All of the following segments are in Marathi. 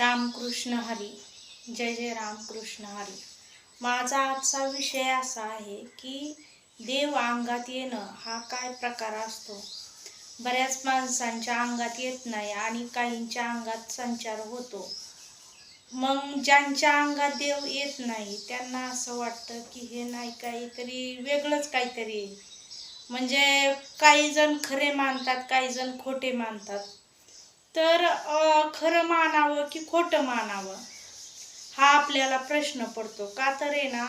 रामकृष्ण हरी. जय जय रामकृष्ण हरी. माझा आजचा विषय असा आहे की देव अंगात येणं हा काय प्रकार असतो? बऱ्याच माणसांच्या अंगात येत नाही आणि काहींच्या अंगात संचार होतो. मग ज्यांच्या अंगात देव येत नाही त्यांना असं वाटतं की हे नाही काहीतरी वेगळंच काहीतरी म्हणजे काही जण खरे मानतात काही जण खोटे मानतात. तर खरं मानावं की खोटं मानावं? हा आपल्याला प्रश्न पडतो. का तर आहे ना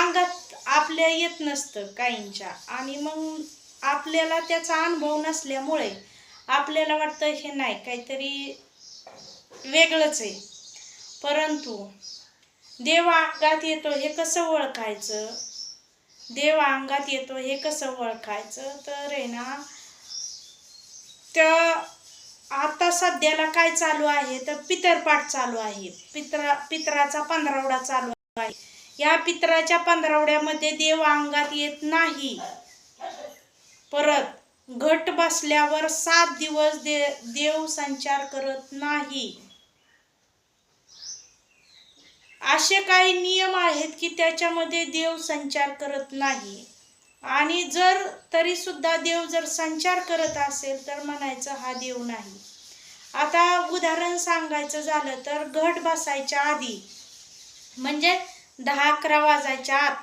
अंगात आपल्या येत नसतं काहींच्या. आणि मग आपल्याला त्याचा अनुभव नसल्यामुळे आपल्याला वाटतं हे नाही काहीतरी वेगळंच आहे. परंतु देव अंगात येतो हे कसं ओळखायचं? देव अंगात येतो हे कसं ओळखायचं? तर आहे ना त्या आता सध्याला काय चालू आहे? तर पितरपाठ चालू आहे. पित्रा पित्राचा पंधरावडा चालू आहे. या पित्राच्या पंधरावड्यामध्ये देव अंगात येत नाही. परत घट बसल्यावर सात दिवस दे देव संचार करत नाही. असे काही नियम आहेत की त्याच्यामध्ये देव संचार करत नाही. आणि जर तरी सुद्धा देव जर संचार करत असेल तर म्हणायचं हा देव नाही. आता उदाहरण सांगायचं झालं तर घट बसायच्या आधी म्हणजे दहा अकरा वाजायच्या आत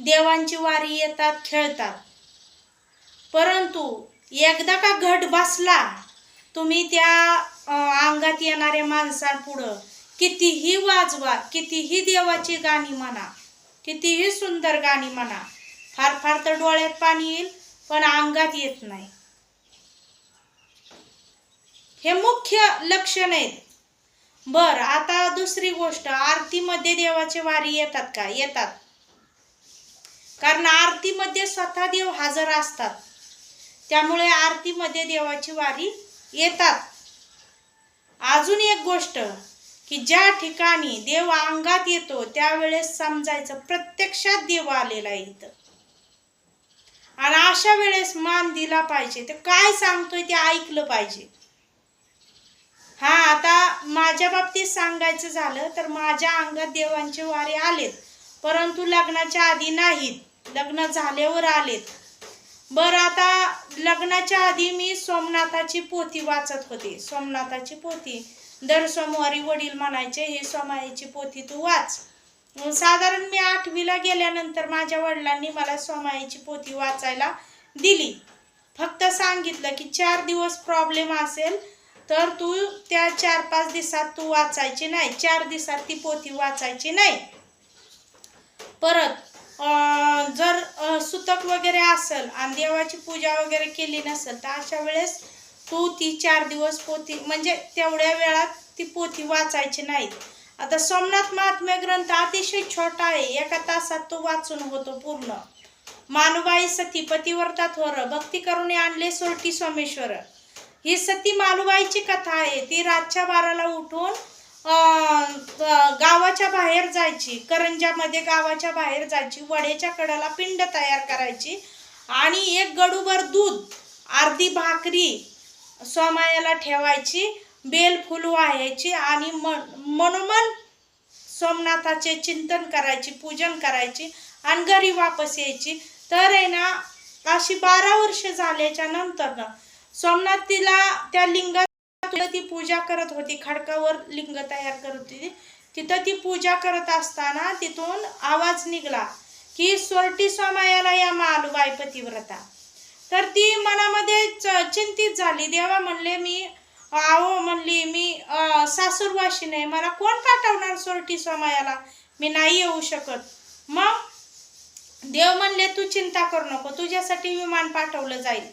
देवांची वारी येतात खेळतात. परंतु एकदा का घट बसला तुम्ही त्या अंगात येणाऱ्या माणसापुढं कितीही वाजवा कितीही देवाची गाणी म्हणा कितीही सुंदर गाणी म्हणा फार फार तर डोळ्यात पाणी येईल पण अंगात येत नाही. हे मुख्य लक्षण आहेत. बर आता दुसरी गोष्ट आरतीमध्ये देवाचे वारी येतात का? येतात. कारण आरतीमध्ये स्वतः देव हजर असतात. त्यामुळे आरतीमध्ये देवाची वारी येतात. अजून एक गोष्ट की ज्या ठिकाणी देव अंगात येतो त्यावेळेस समजायचं प्रत्यक्षात देव आलेला आहे इथं. आणि अशा वेळेस मान दिला पाहिजे. ते काय सांगतोय ते ऐकलं पाहिजे. हा आता माझ्या बाबतीत सांगायचं झालं तर माझ्या अंगात देवांचे वारे आलेत. परंतु लग्नाच्या आधी नाहीत. लग्न झाल्यावर आलेत. बरं आता लग्नाच्या आधी मी सोमनाथाची पोथी वाचत होते. सोमनाथाची पोथी दर सोमवारी वडील म्हणायचे हे सोमायची पोथी तू वाच. साधारण मी आठवीला गेल्यानंतर माझ्या वडिलांनी मला सोमाईची पोथी वाचायला दिली. फक्त सांगितलं की चार दिवस प्रॉब्लेम असेल तर तू त्या चार पाच दिवसात तू वाचायची नाही. चार दिवसात ती पोथी वाचायची नाही. परत अं, जर सुतक वगैरे असेल आणि देवाची पूजा वगैरे केली नसेल तर अशा वेळेस तू ती चार दिवस पोथी म्हणजे तेवढ्या वेळात ती पोथी वाचायची नाही आता सोमनाथ महात्म्य ग्रंथ अतिशय छोटा आहे. एका तासात तो वाचून होतो पूर्ण. मानुबाई सती पतिव्रता थोर भक्ती करून आणले सोरटी सोमेश्वर. ही सती मालुबाईची कथा आहे. ती रातच्या बाराला उठून गावाच्या बाहेर जायची. करंजामध्ये गावाच्या बाहेर जायची. वड्याच्या कडाला पिंड तयार करायची. आणि एक गडूभर दूध अर्धी भाकरी सोमायाला ठेवायची. बेल फुल वाहायची आणि मन मनोमन सोमनाथाचे चिंतन करायची पूजन करायची आणि घरी वापस यायची. तर आहे ना अशी बारा वर्ष झाल्याच्यानंतर ना सोमनाथ तिला त्या लिंगात ती पूजा करत होती. खडकावर लिंग तयार करत होती तिथं ती पूजा करत असताना तिथून आवाज निघला की सोरटी सोमायाला या मालूबाई पतिव्रता तर ती मनामध्ये च- चिंतित झाली. देवा म्हणले मी आहो म्हणली मी अं, सासूरवाशी नाही मला कोण पाठवणार सोरटी समायाला? मी नाही येऊ शकत. मग? देव म्हणले तू चिंता करू नको तुझ्यासाठी विमान पाठवलं जाईल.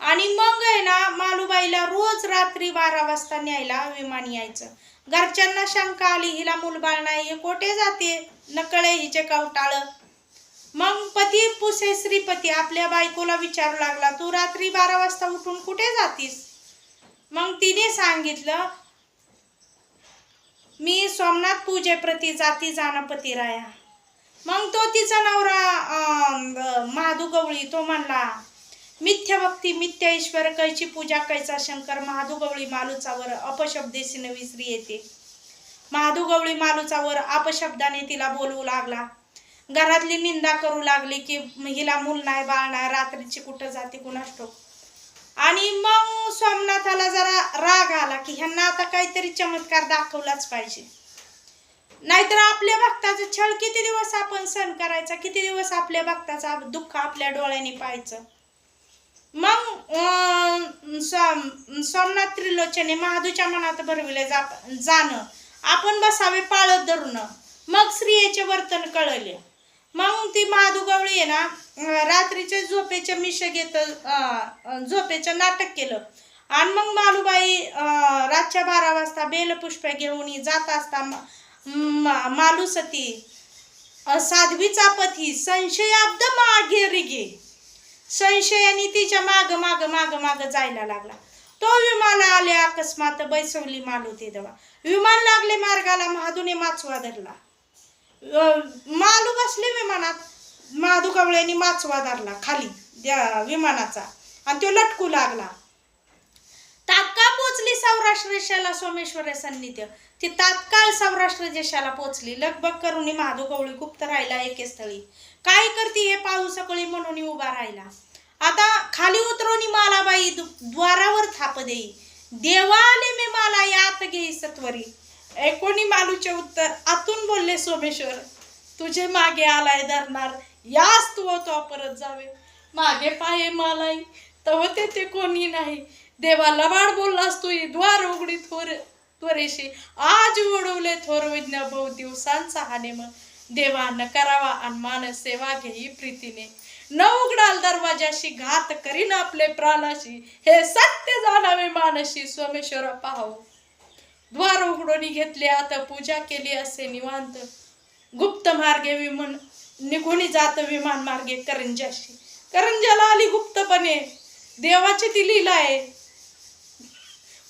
आणि मग आहे ना मालूबाईला रोज रात्री बारा वाजता न्यायला विमान यायचं. घरच्यांना शंका आली हिला मुलबाळ नाही हे कोठे जाते? नकळे हिचे कवटाळ मग पती पुसे श्रीपती आपल्या बायकोला विचारू लागला तू रात्री बारा वाजता उठून कुठे जातीस? मग तिने सांगितलं मी सोमनाथ पूजेप्रती जाती जानपती राया. मग तो तिचा नवरा महादू गवळी तो म्हणला मिथ्या भक्ती मिथ्य ईश्वर कैची पूजा कैचा शंकर महादू गवळी मालुचावर अपशब्देशीने विसरी येते. महादू गवळी मालुचावर अपशब्दाने तिला बोलवू लागला. घरातली निंदा करू लागली की हिला मूल नाही बाळ नाही रात्रीची कुठं जाते कुणास ठोक आणि मग सोमनाथाला जरा राग आला की ह्यांना आता काहीतरी चमत्कार दाखवलाच पाहिजे. नाहीतर आपल्या भक्ताचं छळ किती दिवस आपण सहन करायचा? किती दिवस आपल्या भक्ताचा दुःख आपल्या डोळ्याने पाहायचं? मग सोमनाथ त्रिलोचने महादूच्या मनात भरविले जा जाणं. आपण बसावे पाळत धरून मग स्त्रियेचे वर्तन कळले. मग ती माधुगवळी आहे ना रात्रीच्या रात्रीचे झोपेचे मिश घेत झोपेचं नाटक केलं. आणि मग मालूबाई रातच्या बारा वाजता बेलपुष्प घेऊन जात असता मालुसती. म- साध्वीचा पती संशयाब्द मागे रिगे संशयाने तिच्या माग माग माग माग जायला लागला. तो विमान आले अकस्मात बैसवली माल होते विमान लागले मार्गाला महादुने माचवा धरला. मालू बसले विमानात. महादू माचवा धरला खाली त्या विमानाचा. आणि तो लटकू लागला. तात्काळ पोचली सौराष्ट्र देशाला सोमेश्वर सन्निध्य. ती तात्काळ सौराष्ट्र देशाला पोचली लगबग करून महादू कवळी गुप्त राहिला एके स्थळी. काय करती हे पाहू सकळी म्हणून उभा राहिला. आता खाली उतरून मालाबाई द्वारावर थाप देई. देवाने मी मला यात घेई सत्वरी एकोणी मालूचे उत्तर आतून बोलले सोमेश्वर तुझे मागे आलाय धरणार. यास तू तो परत जावे. मागे पाये मालाई तव तेथे कोणी नाही. देवा लबाड बोललास तू द्वार उघडी थोर त्वरेशी आज उडवले थोर विज्ञा बहु दिवसांचा मग. देवा न करावा आणि मान सेवा घेई प्रीतीने. न उघडाल दरवाजाशी घात करीन आपले प्राणाशी. हे सत्य जाणावे मानशी सोमेश्वर पाहू. द्वार उघडून घेतले आता पूजा केली असे निवांत. गुप्त मार्गे विमान निघून जात विमान मार्गे करंजाशी करंजाला आली गुप्तपणे. देवाची ती लीला आहे.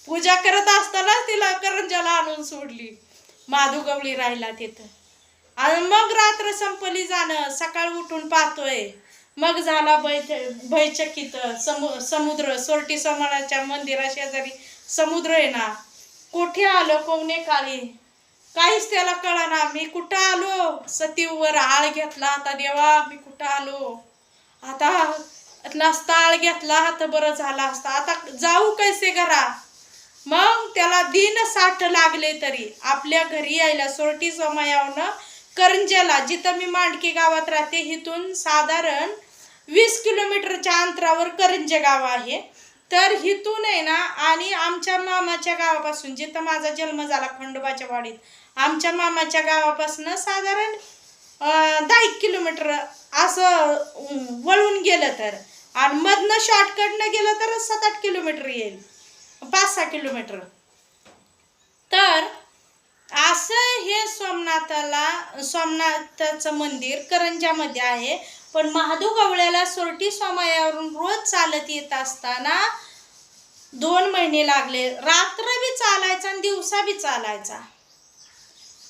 पूजा करत असतानाच तिला करंजाला आणून सोडली. माधू राहिला तिथं. आणि मग रात्र संपली जाणं. सकाळ उठून पाहतोय. मग झाला भय भयचकित समु समुद्र. सोरटी समाजाच्या मंदिरा शेजारी समुद्र आहे ना. कुठे आलो कोणे काळी? काहीच त्याला कळाना. मी कुठं आलो? सतीवर आळ घेतला आता देवा मी कुठं आलो? आता नसता आळ घेतला तर बरं झाला असता. आता जाऊ कैसे घरा? मग त्याला दिन साठ लागले तरी. आपल्या घरी यायला सोरटी समायावनं करंजेला जिथं मी मांडकी गावात राहते इथून साधारण वीस किलोमीटरच्या अंतरावर करंजे गाव आहे. तर हिथून आहे ना आणि आमच्या मामाच्या गावापासून जिथं माझा जन्म झाला खंडोबाच्या वाडीत आमच्या मामाच्या गावापासून साधारण दहा एक किलोमीटर असं वळून गेलं तर आणि मधनं शॉर्टकटनं गेलं तर सात आठ किलोमीटर येईल. पाच सहा किलोमीटर. तर असं हे सोमनाथाला सोमनाथाचं मंदिर करंजामध्ये आहे. पण महादू गवळ्याला सोरटी सोमयावरून रोज चालत येत असताना दोन महिने लागले. रात्र बी चालायचा आणि दिवसा बी चालायचा.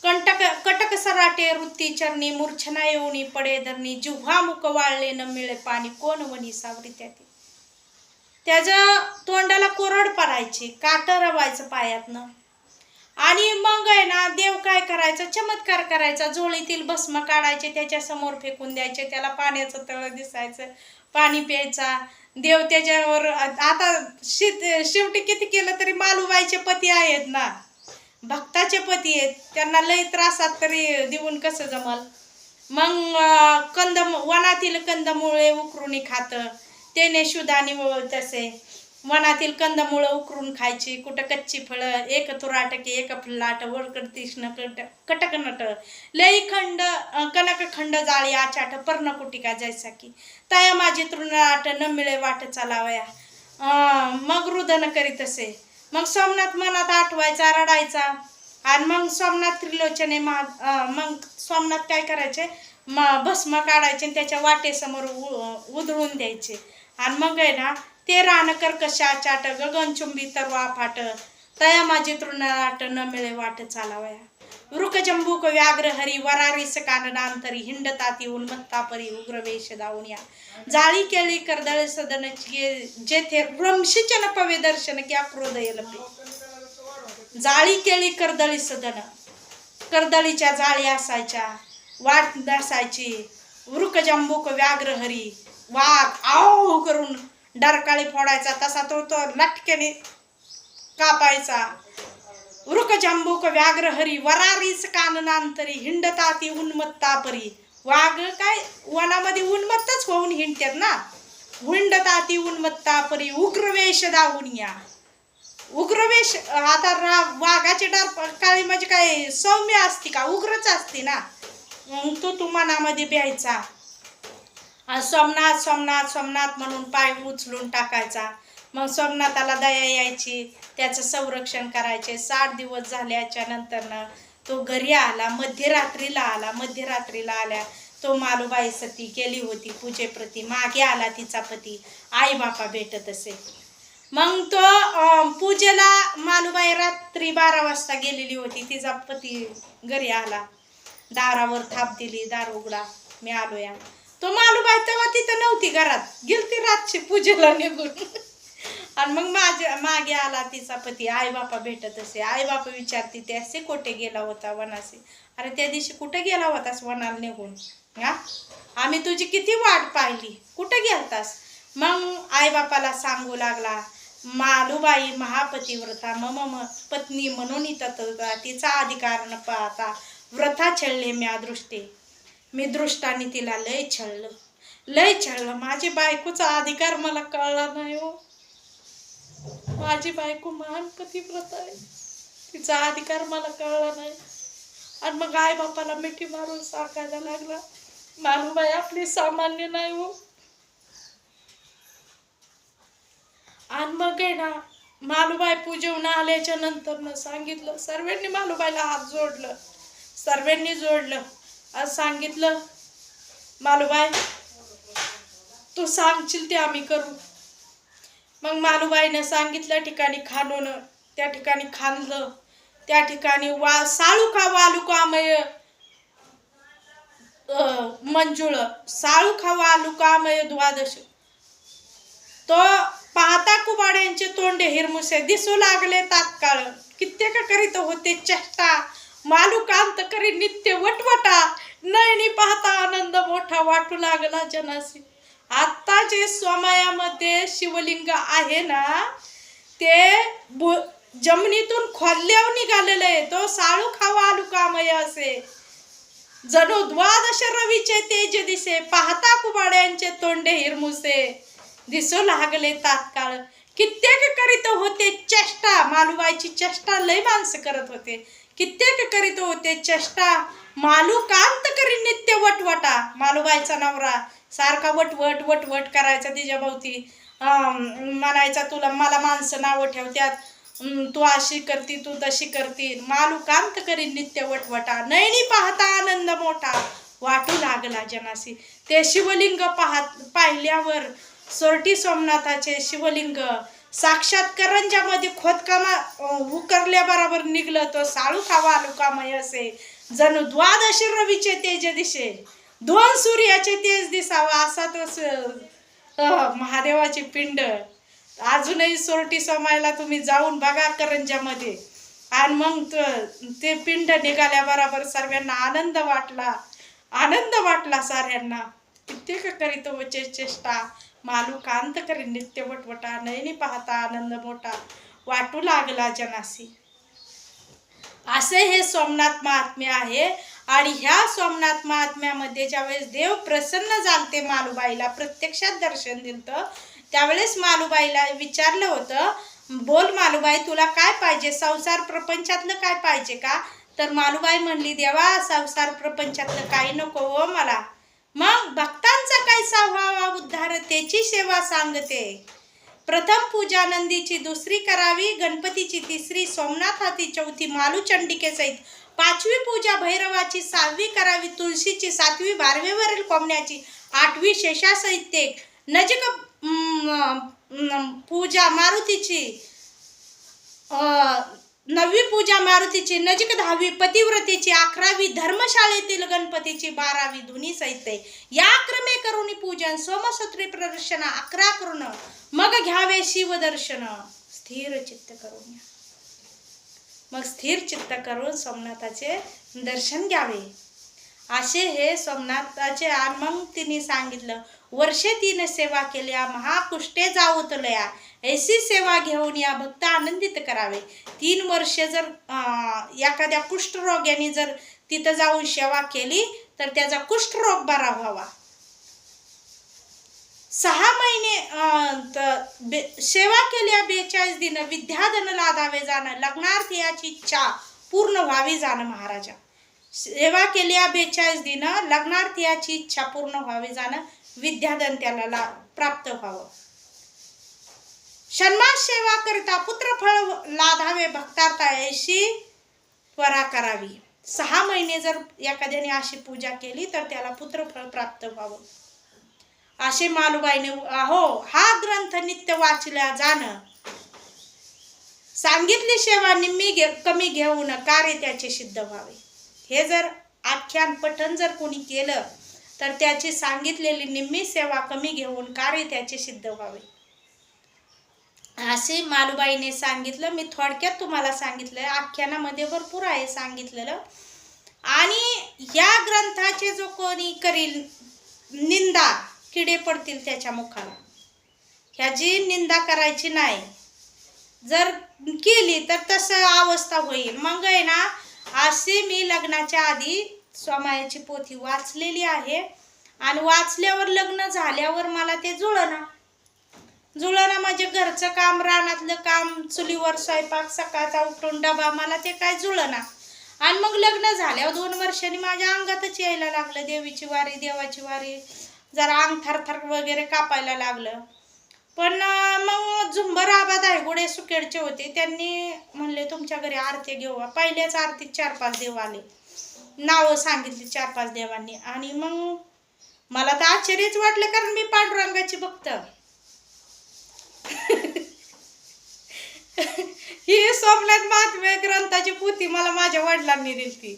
कंटक कटक सराटे वृत्ती चरणी मूर्छना येऊनी पडे धरणी जिव्हा मुख वाळले न मिळे पाणी कोण वनी सावरी त्यात? त्याच्या तोंडाला कोरड पडायची काट रवायचं पायातनं. आणि मग आहे ना देव काय करायचा? चमत्कार करायचा. झोळीतील भस्म काढायचे त्याच्यासमोर फेकून द्यायचे त्याला पाण्याचं तळ दिसायचं पाणी प्यायचा. देव त्याच्यावर आता शित शेवटी किती केलं तरी मालूबाईचे पती आहेत ना. भक्ताचे पती आहेत. त्यांना लय त्रासात तरी देऊन कसं जमल? मग कंद वनातील कंदमुळे उकरून खातं. त्याने शुद्धानी तसे. वनातील कंदमुळं उकरून खायची कुठं कच्ची फळं एक तुराटके एक फुल्लाट वळकड तीक्ष्ण कट कटकनट लई खंड कनक खंड जाळी आचाट पर्णकुटिका जैसा की तया माझी तृणाट न मिळे वाट चालावया. मग रुदन करीत असे. मग सोमनाथ मनात आठवायचा रडायचा. आणि मग सोमनाथ त्रिलोचने मा मग सोमनाथ काय करायचे? म भस्म काढायचे आणि त्याच्या वाटेसमोर उ- उधळून द्यायचे. आणि मग आहे ना ते रान कर्कशा चाट गगनचुंबी तरवा फाट तया माझी तृणाट न मिळे वाट चालावया. वृकजंबूक व्याघ्र हरी वरारीस काननांतरी हिंडताती उन्मत्तापरी उग्रवेश दावून जाळी केळी कर्दळ सदन जेथे रमशीचन पवे दर्शन क्या क्रोधय लपे जाळी केळी कर्दळी सदन कर्दळीच्या जाळी असायच्या वाट नसायची वृकजंबूक व्याघ्र हरी वाघ आओ करून डरकाळी फोडायचा तसा तो तो लटक्याने कापायचा. वृकजंबूक व्याघ्र हरी वरारीच काननांतरी हिंडताती उन्मत्तापरी. वाघ काय वनामध्ये उन्मत्तच होऊन हिंडतात ना? हिंडताती उन्मत्तापरी उग्रवेश दावून या. उग्रवेश आता रा वाघाची डार काळी म्हणजे काय सौम्य असते का? उग्रच असते ना? मग तो तू मनामध्ये प्यायचा आणि सोमनाथ सोमनाथ सोमनाथ म्हणून पाय उचलून टाकायचा. मग सोमनाथाला दया यायची त्याचं संरक्षण करायचे. साठ दिवस झाल्याच्या नंतरनं तो घरी आला मध्यरात्रीला आला मध्यरात्रीला आल्या तो मालूबाई सती केली होती पूजेप्रती. मागे आला तिचा पती. आई बापा भेटत असे. मग तो पूजेला मालूबाई रात्री बारा वाजता गेलेली होती. तिचा पती घरी आला. दारावर थाप दिली दार उघडा मी आलो या तो मालूबाई तेव्हा तिथं नव्हती घरात. गेलती रातची पूजेला निघून. आणि मग माझ्या मागे आला तिचा पती आई बापा भेटत असे. आई बापा विचारते ते असे कोठे गेला होता वनासे? अरे त्या दिवशी कुठे गेला होतास वनाला निघून? हा? आम्ही तुझी किती वाट पाहिली? कुठे गेलतास? मग आई बापाला सांगू लागला मालूबाई महापतिव्रता मम म- पत्नी म्हणून इथं तिचा अधिकार न पाहता व्रथा छळले म्या दृष्टी. मी दृष्टाने तिला लय छळलं. लय छळलं. माझी बायकोचा अधिकार मला कळला नाही हो. माझी बायको महान पतिव्रता आहे. तिचा अधिकार मला कळला नाही. आणि मग आई बापाला मिठी मारून सांगायला लागला मालूबाई आपली सामान्य नाही हो. आणि मग आहे ना मालूबाई पूजवून आल्याच्यानंतर सांगितलं सर्वांनी मालूबाईला हात जोडलं. सर्वांनी जोडलं. आज सांगितलं मालूबाई तू सांगशील ते आम्ही करू. मग मालूबाईनं सांगितलं ठिकाणी खाणून त्या ठिकाणी खांदलं त्या ठिकाणी वा साळुका वालुकामय अं, मंजुळ साळुखा वालुकामय द्वादश. तो पाहता कुबाड्यांचे तोंडे हिरमुसे दिसू लागले तात्काळ. कित्येक करीत होते चेष्टा. मालुकांत करी नित्य वटवटा नयनी पाहता आनंद मोठा वाटू लागला जनासी आता जे स्वामायामध्ये शिवलिंग आहे ना ते भु- जमिनीतून खोदल्यावर निघालेलं आहे. तो साळू खावा आलुकामय असे. जणू द्वादश रवीचे तेज दिसे पाहता कुबाड्यांचे तोंडे हिरमुसे. दिसू लागले तात्काळ. कित्येक करीत होते चेष्टा मालुबाईची चेष्टा लय माणसं करत होते. कित्येक करीत होते चेष्टा. मालू कांत करी नित्य वटवटा. मालूबाईचा नवरा सारखा वटवट वटवट करायचा तिच्या भोवती. म्हणायचा तुला मला माणसं नावं ठेवत्यात. तू अशी करती तू तशी करती. मालू कांत करी नित्य वटवटा. नयनी पाहता आनंद मोठा. वाटू लागला जनासी. ते शिवलिंग पाहत पाहिल्यावर सोरटी सोमनाथाचे शिवलिंग साक्षात करंजामध्ये खोदकामा उकरल्याबरोबर निघलं तो साळू खावा लुकामय असे. जणू द्वादश रवीचे तेज दिसे दोन सूर्याचे तेज दिसावा असा तो महादेवाचे महादेवाची पिंड. अजूनही सोरटी समायला तुम्ही जाऊन बघा करंजामध्ये आणि मग ते पिंड निघाल्याबरोबर सर्वांना आनंद वाटला. आनंद वाटला साऱ्यांना. कित्येक करीत चेष्टा. मालू कांत करी नित्य वटवटा नयनी पाहता आनंद मोठा वाटू लागला जनासी. असे हे सोमनाथ महात्म्य आहे आणि ह्या सोमनाथ महात्म्यामध्ये ज्यावेळेस देव प्रसन्न झालते मालूबाईला प्रत्यक्षात दर्शन दिलं त्यावेळेस मालूबाईला विचारलं होतं बोल मालूबाई तुला काय पाहिजे? संसार प्रपंचातलं काय पाहिजे का? तर मालूबाई म्हणली देवा संसार प्रपंचातलं काही नको हो मला. मग भक्तांचा कैसा व्हावा उद्धार? त्याची सेवा सांगते. प्रथम पूजा नंदीची दुसरी करावी गणपतीची तिसरी सोमनाथाची चौथी मालूचंडिके सहित पाचवी पूजा भैरवाची सहावी करावी तुळशीची सातवी बारवेवरील कोंबण्याची आठवी शेषासहित एक नजिक पूजा मारुतीची नववी पूजा मारुतीची नजीक दहावी पतिव्रतेची अकरावी धर्मशाळेतील गणपतीची बारावी धुनी सहित या क्रमे करून पूजन सोमसूत्री प्रदर्शन अकरा करून मग घ्यावे शिवदर्शन. स्थिर चित्त करून मग स्थिर चित्त करून सोमनाथाचे दर्शन घ्यावे. असे हे सोमनाथाचे आणि मग तिने सांगितलं वर्षे तीन सेवा केल्या महाकुष्टे जाऊतलया ऐसी सेवा घेऊन या भक्त आनंदित करावे. तीन वर्षे जर एखाद्या कुष्ठरोग्याने जर तिथं जाऊन सेवा केली तर त्याचा कुष्ठरोग बरा व्हावा. सहा महिने बे- सेवा केल्या बेचाळीस दिन विद्याधन लादावे जाणं लग्नार्थ याची इच्छा पूर्ण व्हावी जाणं महाराजा. सेवा केल्या बेचाळीस दिन लग्नार्थ याची इच्छा पूर्ण व्हावी जाणं विद्याधन त्याला ला प्राप्त व्हावं. सन्मान सेवा करिता पुत्रफळ लाधावे भक्तार्था अशी त्वरा करावी. सहा महिने जर एखाद्याने अशी पूजा केली तर त्याला पुत्रफळ प्राप्त व्हावं. असे मालुबाईने अहो हा ग्रंथ नित्य वाचल्या जाणं. सांगितली सेवा निम्मी घे कमी घेऊन कार्य त्याचे सिद्ध व्हावे. हे जर आख्यान पठन जर कोणी केलं तर त्याची सांगितलेली निम्मी सेवा कमी घेऊन कार्य त्याचे सिद्ध व्हावे. असे मालुबाईने सांगितलं मी थोडक्यात तुम्हाला सांगितलं आख्यानामध्ये भरपूर आहे सांगितलेलं. आणि या ग्रंथाचे जो कोणी करील निंदा किडे पडतील त्याच्या मुखाला. ह्याची निंदा करायची नाही. जर केली तर तसं अवस्था होईल. मग आहे ना असे मी लग्नाच्या आधी स्वामायाची पोथी वाचलेली आहे. आणि वाचल्यावर लग्न झाल्यावर मला ते जुळना जुळना म्हणजे घरचं काम रानातलं काम चुलीवर स्वयंपाक सकाळचा उठून डबा मला ते काय जुळना आणि मग लग्न झाल्यावर दोन वर्षांनी माझ्या अंगातच यायला लागलं. देवीची वारी देवाची वारी. जरा अंग थरथर वगैरे कापायला लागलं. पण मग झुंबर आबा दायगुडे सुकेडचे होते. त्यांनी म्हणले तुमच्या घरी आरती घेऊ. पहिल्याच आरतीत चार पाच देव आले. नावं सांगितली चार पाच देवांनी. आणि मग मला तर आश्चर्यच वाटलं कारण मी पांडुरंगाची भक्त. ही सोमनाथ महात्म्य ग्रंथाची पोथी मला माझ्या वडिलांनी दिली ती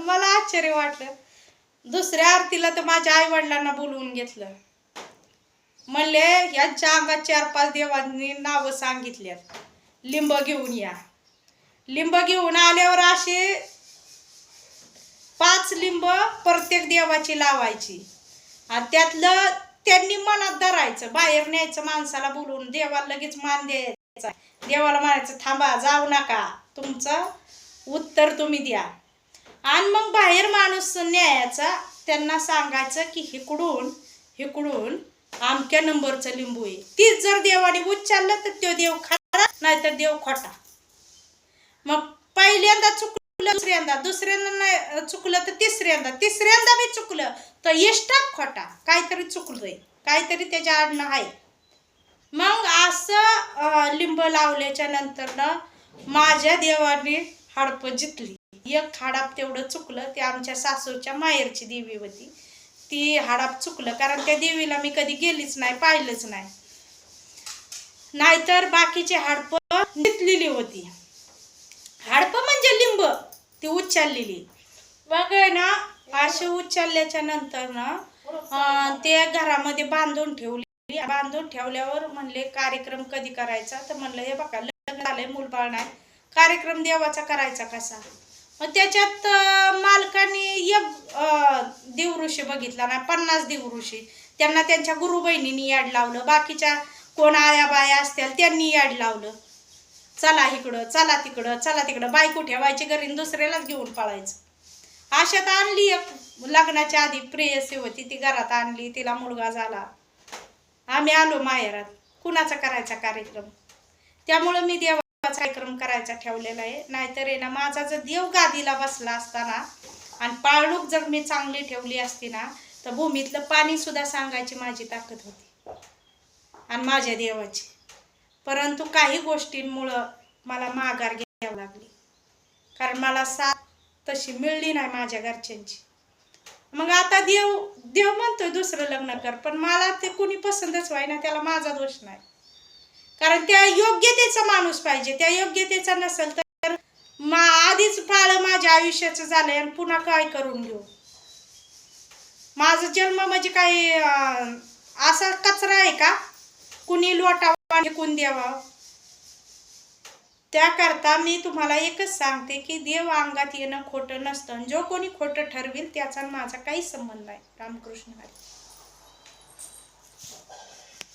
मला आश्चर्य वाटलं. दुसऱ्या आरतीला तर माझ्या आई वडिलांना बोलवून घेतलं. म्हणले यांच्या अंगात चार पाच देवांनी नावं सांगितल्यात. लिंब घेऊन या. लिंब घेऊन आल्यावर असे पाच लिंब प्रत्येक देवाची लावायची. आणि त्यातलं त्यांनी मनात धरायचं बाहेर न्यायचं माणसाला बोलवून देवाला लगेच मान द्यायचा. देवाला म्हणायचं थांबा जाऊ नका. तुमचं उत्तर तुम्ही द्या. आणि मग बाहेर माणूस न्यायाचा त्यांना सांगायचं की हिकडून हिकडून आमक्या नंबरचं लिंबू आहे. तीच जर देवाने उच्चारलं तर तो देव खरा नाहीतर देव खोटा. मग पहिल्यांदा चुकलं दुसऱ्यांदा. दुसऱ्यांदा नाही चुकलं तर तिसऱ्यांदा. तिसऱ्यांदा बी चुकलं तर एष्टा खोटा. काहीतरी चुकलंय. काहीतरी त्याच्या आडणं आहे. मग असं लिंब लावल्याच्या नंतरनं माझ्या देवाने हडपं जितली. एक हाडाप तेवढं चुकलं ते आमच्या सासूच्या माहेरची देवी होती. ती हाडाप चुकलं कारण त्या देवीला मी कधी गेलीच नाही पाहिलंच नाही. नाहीतर बाकीचे हाडपं जितलेली होती. हाडपं म्हणजे लिंब ती उच्चारलेली मग ना असे उच्चारल्याच्या नंतर ना ते घरामध्ये बांधून ठेवली. बांधून ठेवल्यावर म्हणले कार्यक्रम कधी करायचा? तर म्हणलं हे बघा लग्न झालंय मूलबाळ नाही. कार्यक्रम देवाचा करायचा कसा? मग त्याच्यात मालकाने एक देवऋषी बघितला ना पन्नास देवऋषी. त्यांना त्यांच्या गुरु बहिणींनी याड लावलं. बाकीच्या कोण आया बाया असतील त्यांनी याड लावलं. चला इकडं चला तिकडं चला तिकडं. बायको ठेवायची घरी दुसऱ्यालाच घेऊन पळायचं. अशात आणली एक लग्नाच्या आधी प्रेयसी होती ती घरात आणली तिला मुलगा झाला. आम्ही आलो माहेरात. कुणाचा करायचा कार्यक्रम? त्यामुळं मी देवा कार्यक्रम करायचा ठेवलेला आहे. नाहीतर आहे ना माझा जर देव गादीला बसला असताना आणि पाळणूक जर मी चांगली ठेवली असती ना तर भूमीतलं पाणी सुद्धा सांगायची माझी ताकद होती. आणि माझ्या देवाची. परंतु काही गोष्टींमुळं मला माघार घ्यावी लागली. कारण मला साथ तशी मिळली नाही माझ्या घरच्यांची. मग आता देव देव म्हणतोय दुसरं लग्न कर पण मला ते कुणी पसंतच व्हाय ना त्याला माझा दोष नाही. कारण त्या योग्यतेचा माणूस पाहिजे. त्या योग्यतेचा नसेल तर मा आधीच फाळ माझ्या आयुष्याचं झालंय आणि पुन्हा काय करून घेऊ? माझा जन्म म्हणजे काही असा कचरा आहे का? कुणी लोटावा कुण द्यावा? त्याकरता मी तुम्हाला एकच सांगते की देव अंगात येणं खोटं नसतं. आणि जो कोणी खोटं ठरवेल त्याचा माझा काही संबंध नाही. रामकृष्ण हरी.